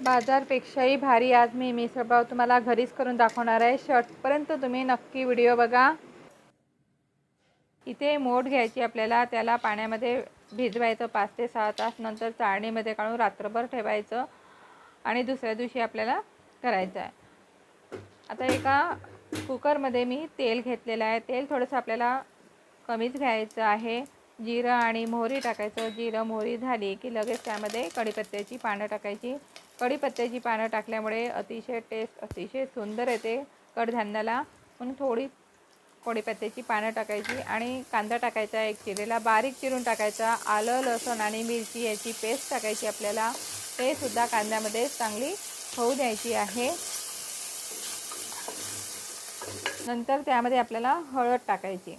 बाजारपेक्षाही भारी आज मी मिसळपाव तुम्हाला घरीच करून दाखवणार आहे. शर्टपर्यंत तुम्ही नक्की व्हिडिओ बघा. इथे मोठ घ्यायची आपल्याला. त्याला पाण्यामध्ये भिजवायचं पाच ते सहा तास. नंतर चाळणीमध्ये काढून रात्रभर ठेवायचं. आणि दुसऱ्या दिवशी आपल्याला करायचं आहे. आता एका कुकरमध्ये मी तेल घेतलेलं आहे. तेल थोडंसं आपल्याला कमीच घ्यायचं आहे. जिरं आणि मोहरी टाकायचं. जिरं मोहरी झाली की लगेच त्यामध्ये कढीपत्त्याची पानं टाकायची. कढीपत्त्याची पानं टाकल्यामुळे अतिशय टेस्ट अतिशय सुंदर येते कडधान्याला. पण थोडी कढीपत्त्याची पानं टाकायची आणि कांदा टाकायचा एक चिरेला बारीक चिरून टाकायचा. आलं लसूण आणि मिरची याची पेस्ट टाकायची आपल्याला. ते सुद्धा कांद्यामध्ये चांगली होऊ द्यायची आहे. नंतर त्यामध्ये आपल्याला हळद टाकायची.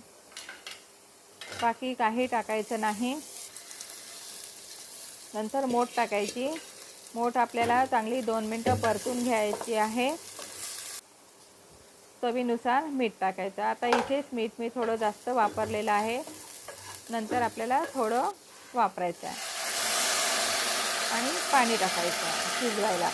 बाकी काही टाकायचं नाही. नंतर मोठ टाकायची. मोठ आपल्याला चांगली दोन मिनटं परतून घ्यायची आहे. चवीनुसार मीठ टाकायचं. आता इथेच मीठ मी थोडं जास्त वापरलेलं आहे. नंतर आपल्याला थोडं वापरायचं आहे. आणि पाणी टाकायचं शिजवायला.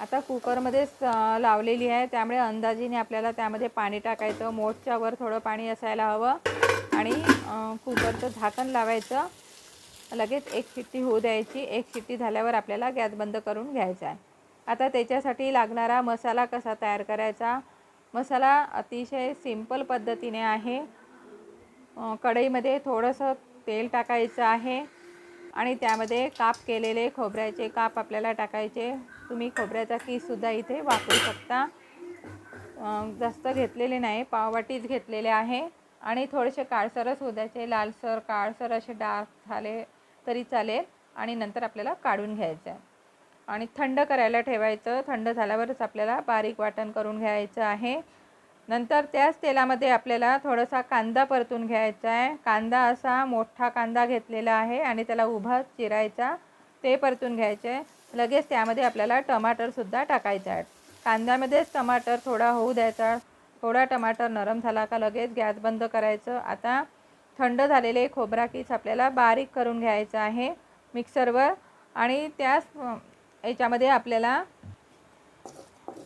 आता कुकरमध्येच लावलेली आहे. त्यामुळे अंदाजीने आपल्याला त्यामध्ये पाणी टाकायचं. मोठच्या वर थोडं पाणी असायला हवं. आणि कुकरचं झाकण लावायचं. लगेच एक शिट्टी होऊ द्यायची. एक शिट्टी झाल्यावर आपल्याला गॅस बंद करून घ्यायचा आहे. आता त्याच्यासाठी लागणारा मसाला कसा तयार करायचा? मसाला अतिशय सिंपल पद्धतीने आहे. कढईमध्ये थोडंसं तेल टाकायचं आहे. आणि त्यामध्ये काप केलेले खोबऱ्याचे काप आपल्याला टाकायचे. तुम्ही खोबऱ्याचा कीसुद्धा इथे वापरू शकता. जास्त घेतलेले नाही पाववाटीच घेतलेले आहे. आणि थोडेसे काळसरच होद्याचे लालसर काळसर असे डार्क झाले तरी चालेल आणि नंतर आपल्याला काढून घ्यायचं आहे. आणि थंड करायला ठेवायचं. थंड झाल्यावरच आपल्याला बारीक वाटण करून घ्यायचं आहे. नंतर त्याच तेलामध्ये आपल्याला थोडासा कांदा परतून घ्यायचा आहे. कांदा असा मोठा कांदा घेतलेला आहे आणि त्याला उभा चिरायचा. ते परतून घ्यायचे आहे. लगेच त्यामध्ये आपल्याला टमाटरसुद्धा टाकायचा आहे कांद्यामध्येच टमाटर थोडा होऊ द्यायचा. थोडा टमाटर नरम झाला का लगेच गॅस बंद करायचं. आता थंड झालेले खोबरा कीस आपल्याला बारीक करून घ्यायचं आहे मिक्सरवर. आणि त्याच याच्यामध्ये आपल्याला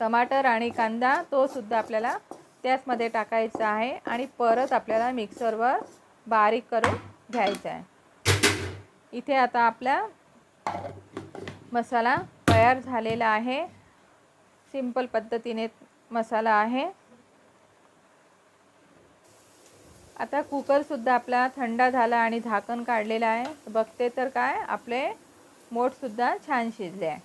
टमाटर आणि कांदा तोसुद्धा आपल्याला त्याचमध्ये टाकायचं आहे आणि परत आपल्याला मिक्सरवर बारीक करून घ्यायचा आहे. इथे आता आपला मसाला तयार झालेला आहे. सिंपल पद्धतीने मसाला आहे. आता कुकरसुद्धा आपला थंड झाला आणि झाकण काढलेलं आहे. बघते तर काय आपले मोठसुद्धा छान शिजले आहे.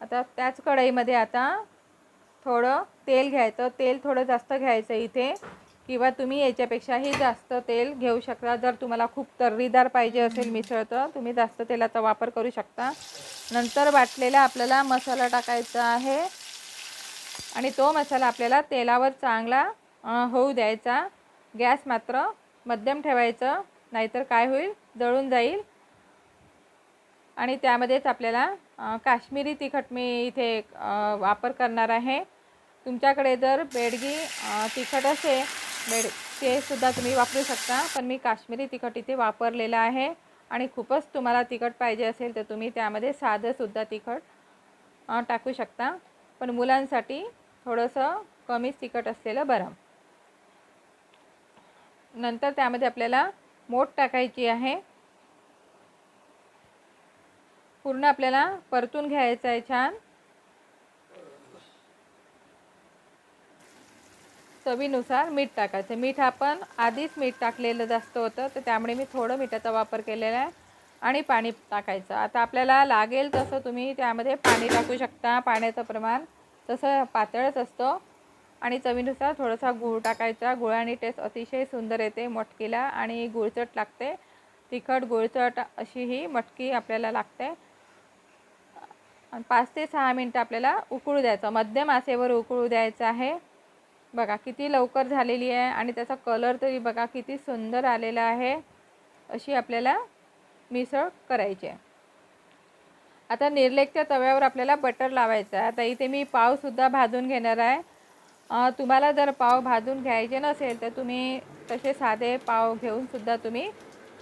आता त्याच कढईमध्ये आता थोडं तेल घ्यायचं. तेल थोडं जास्त घ्यायचं इथे. किंवा तुम्ही याच्यापेक्षाही जास्त तेल घेऊ शकता. जर तुम्हाला खूप तर्रीदार पाहिजे असेल मिसळ तर तुम्ही जास्त तेलाचा वापर करू शकता. नंतर वाटलेला आपल्याला मसाला टाकायचा आहे. आणि तो मसाला आपल्याला तेलावर चांगला होऊ द्यायचा. गॅस मात्र मध्यम ठेवायचं. नाहीतर काय होईल? जळून जाईल. आणि त्यामध्येच आपल्याला काश्मीरी तिखट मी इथे वापर करणार आहे. तुमच्याकडे जर बेडगी तिखट असेल बेड ते सुद्धा तुम्ही वापरू शकता. पण मी काश्मीरी तिखट इथे वापरलेलं आहे आणि खूपच तुम्हाला तिखट पाहिजे असेल तर तुम्ही त्यामध्ये साधंसुद्धा तिखट टाकू शकता. पण मुलांसाठी थोडंसं कमीच तिखट असलेलं बरं. नंतर त्यामध्ये आपल्याला मोठ टाकायची आहे. पूर्ण आपल्याला परतून घ्यायचं आहे छान. चवीनुसार मीठ टाकायचं. मीठ आपण आधीच मीठ टाकलेलं जास्त होतं तर त्यामुळे मी थोडं मिठाचा वापर केलेला आहे आणि पाणी टाकायचं. आता आपल्याला लागेल तसं तुम्ही त्यामध्ये पाणी टाकू शकता. पाण्याचं प्रमाण तसं पातळच असतं. आणि चवीनुसार थोडासा गूळ टाकायचा. गुळाने टेस्ट अतिशय सुंदर येते मटकीला आणि गुळचट लागते. तिखट गुळचट अशी ही मटकी आपल्याला लागते. पाच ते सहा मिनटं आपल्याला उकळू द्यायचं. मध्यम आसेवर उकळू द्यायचं आहे. बघा किती लवकर झालेली आहे आणि त्याचा कलर तरी बघा किती सुंदर आलेला आहे अशी आपल्याला मिसळ करायची आहे. आता निर्लेकच्या तव्यावर आपल्याला बटर लावायचं आहे. आता इथे मी पावसुद्धा भाजून घेणार आहे. तुम्हाला जर पाव भाजून घ्यायचे नसेल तर तुम्ही तसे साधे पाव घेऊनसुद्धा तुम्ही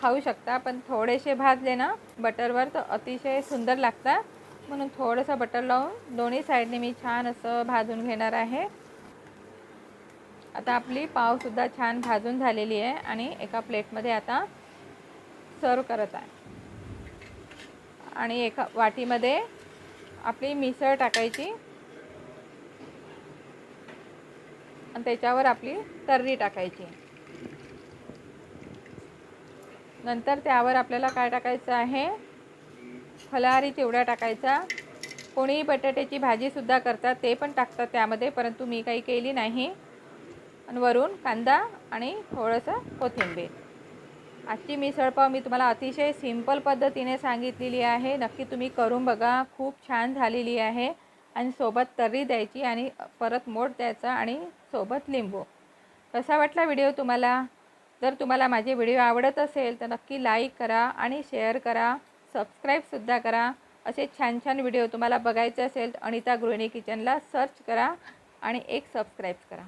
खाऊ शकता. पण थोडेसे भाजले ना बटरवर तर अतिशय सुंदर लागतात. म्हणून थोडंसं बटर लावून दोन्ही साईडने मी छान असं भाजून घेणार आहे. आता आपली पावसुद्धा छान भाजून झालेली आहे आणि एका प्लेटमध्ये आता सर्व करत आहे. आणि एका वाटीमध्ये आपली मिसळ टाकायची. आणि त्याच्यावर आपली तर्री टाकायची. नंतर त्यावर आपल्याला काय टाकायचं आहे? फलाहारी चिवडा टाकायचा. कोणीही बटाट्याची भाजीसुद्धा करतात ते पण टाकतात त्यामध्ये परंतु मी काही केली नाही. आणि वरून कांदा आणि थोडंसं कोथिंबीर. आजची मिसळपाव मी तुम्हाला अतिशय सिंपल पद्धतीने सांगितलेली आहे. नक्की तुम्ही करून बघा. खूप छान झालेली आहे. आणि सोबत तर्री द्यायची आणि परत मोठ द्यायचा आणि सोबत लिंबू. कसा वाटला व्हिडिओ तुम्हाला? जर तुम्हाला माझे व्हिडिओ आवडत असेल तर नक्की लाईक करा आणि शेअर करा. सबस्क्राईबसुद्धा करा. असे छान छान व्हिडिओ तुम्हाला बघायचे असेल तर अनिता गृहिणी किचनला सर्च करा आणि एक सबस्क्राईब करा.